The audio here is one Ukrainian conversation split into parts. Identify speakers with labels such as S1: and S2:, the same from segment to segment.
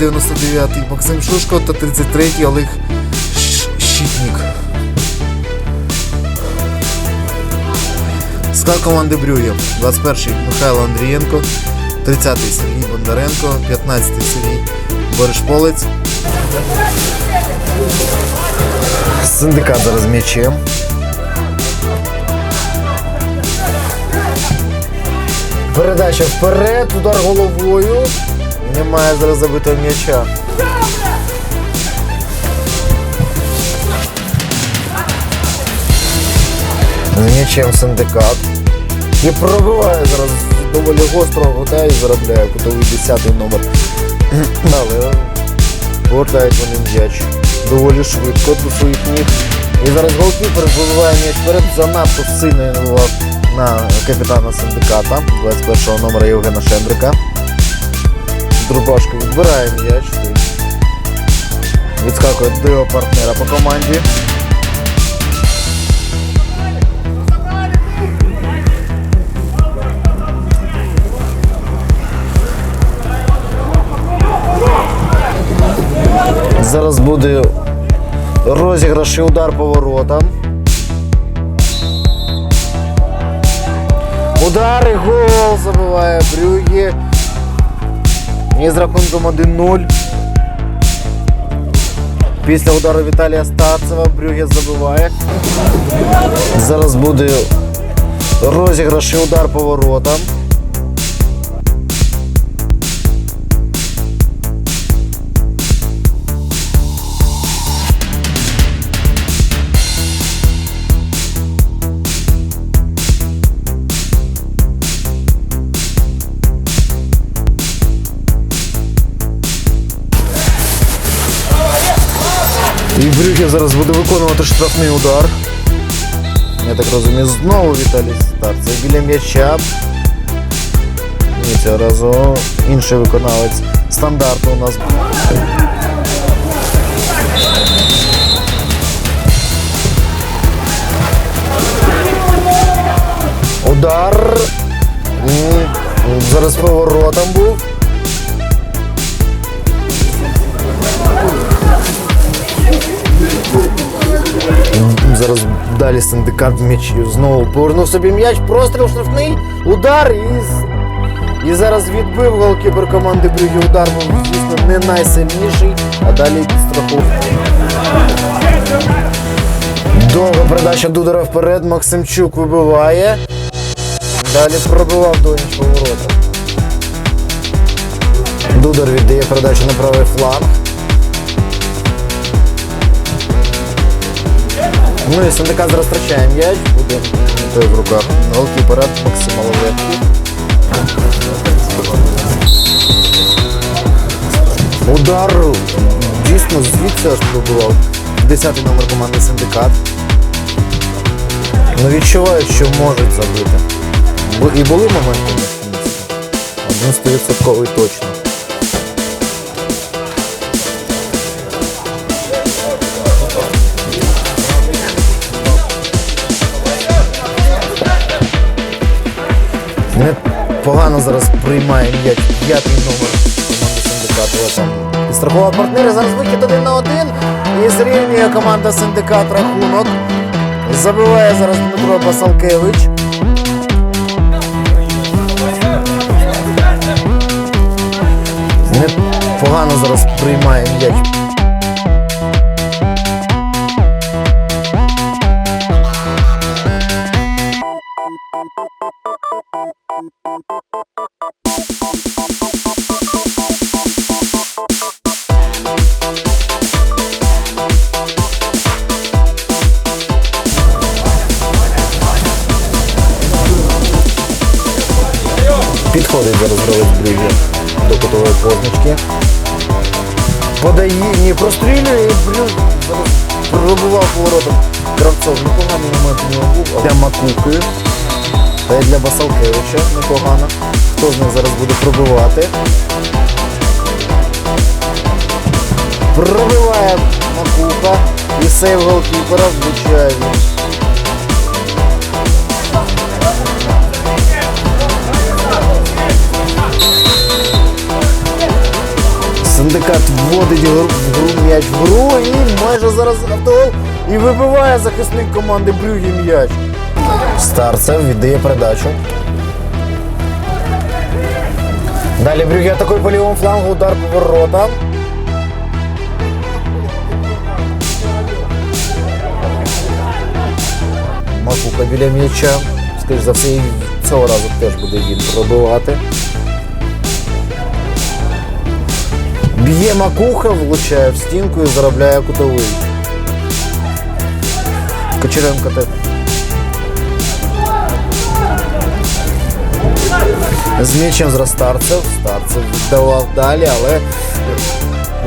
S1: 99-й Максим Шушко та 33-й Олег Щ- Щитник. Склад команди Брюгер. 21-й Михайло Андрієнко, 30-й Сергій Бондаренко, 15-й Сергій Боришполець. Синдикат зараз м'ячем. Передача вперед, удар головою. Немає зараз забитого м'яча. З м'ячем синдикат. І пробиває зараз доволі гостро года і заробляє кутовий 10 номер. Але повертають вони м'яч доволі швидко до своїх ніг. І зараз голкіпер вибиває м'яч вперед, занадто сильно на капітана синдиката 21 номера Євгена Шендрика. Друбашко відбирає м'яч. Відскакує до його партнера по команді. Зараз буде розіграш і удар по воротам. Удар і гол забиває Брюгі. І з рахунком 1-0. Після удару Віталія Старцева Брюге забиває. Зараз буде розіграш і удар по воротам. І зараз буде виконувати штрафний удар. Я так розумію, знову Віталій Старцев біля м'яча. Ні, цього разу інший виконавець стандарту у нас. Удар. Зараз поворотом був. Далі синдикат м'яч знову повернув собі м'яч, простріл штрафний, удар і, і зараз відбив голкіпер команди Брюгі удар, був, звісно, не найсильніший, а далі підстраховка. Довга передача Дудора вперед, Максимчук вибиває. Далі пробивав до іншого ворота. Дудар віддає передачу на правий фланг. Ну і Сандика зараз втрачає м'яч, буде той в руках. Голкіпера Максима Лавренки. Удар дійсно звідси аж пробував. Десятий номер команди Синдикат. Ну відчувають, що можуть забити. І були моменти. Один стовідсотковий точно. Непогано зараз приймає м'яч п'ятий номер команди синдикату. Там підстрахував партнери. Зараз вихід один на один. І зрівнює команда синдикат рахунок. Забиває зараз Дмитро Басалкевич. Непогано зараз приймає м'яч. Підходить зараз гравець Брюгge до кутової позначки. Подає, ні, прострілює зараз пробував поворотом гравцов. Непоганий момент у нього був. Для Макуки. Та й для Басалкевича непогано. Хто з них зараз буде пробивати? Пробиває Макука і сейв голкіпера влучає. Синдикат вводить в гру м'яч в гру і майже зараз автогол і вибиває захисник команди Брюгі м'яч. Старцев віддає передачу. Далі Брюгі атакує по лівому флангу, удар по воротам. Макука біля м'яча. Скоріш за все, цього разу теж буде він пробивати. Б'є макуха, влучає в стінку і заробляє кутовий. Кочеренко так. З м'ячем зараз старцев. Старцев віддавав далі, але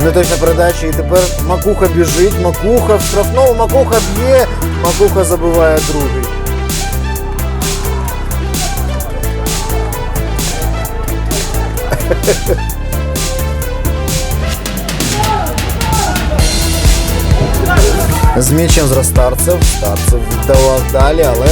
S1: не точна передача. І тепер Макуха біжить, Макуха в штрафному, Макуха б'є, Макуха забиває другий. З м'ячем зараз старцев. Старцев віддавав далі, але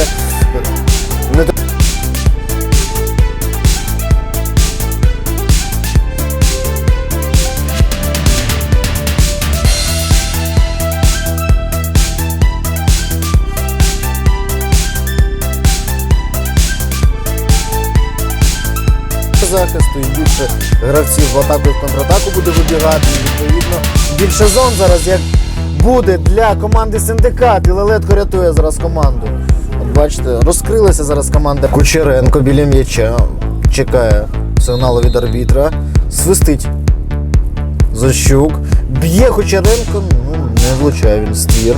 S1: захисту і більше гравців в атаку і в контратаку буде вибігати. Відповідно, більше зон зараз як буде для команди Синдикат. І Лелетко рятує зараз команду. От бачите, розкрилася зараз команда Кучеренко біля м'яча. Чекає сигналу від арбітра. Свистить Защук. Б'є Кучеренко. Ну, не влучає він ствір.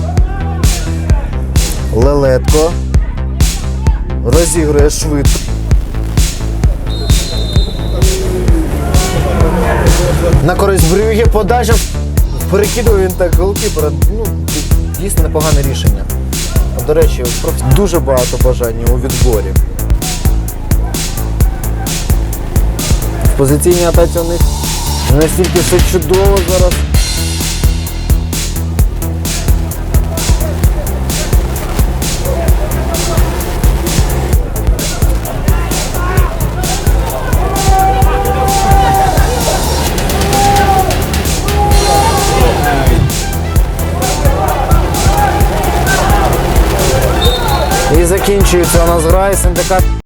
S1: Лелетко. Розігрує швидко. На користь Брюге подача. перекидував він так голкіпера. Ну, дійсно непогане рішення. До речі, дуже багато бажання у відборі. В позиційній атаці у них настільки все чудово зараз. Закінчується у нас гра, і синдикат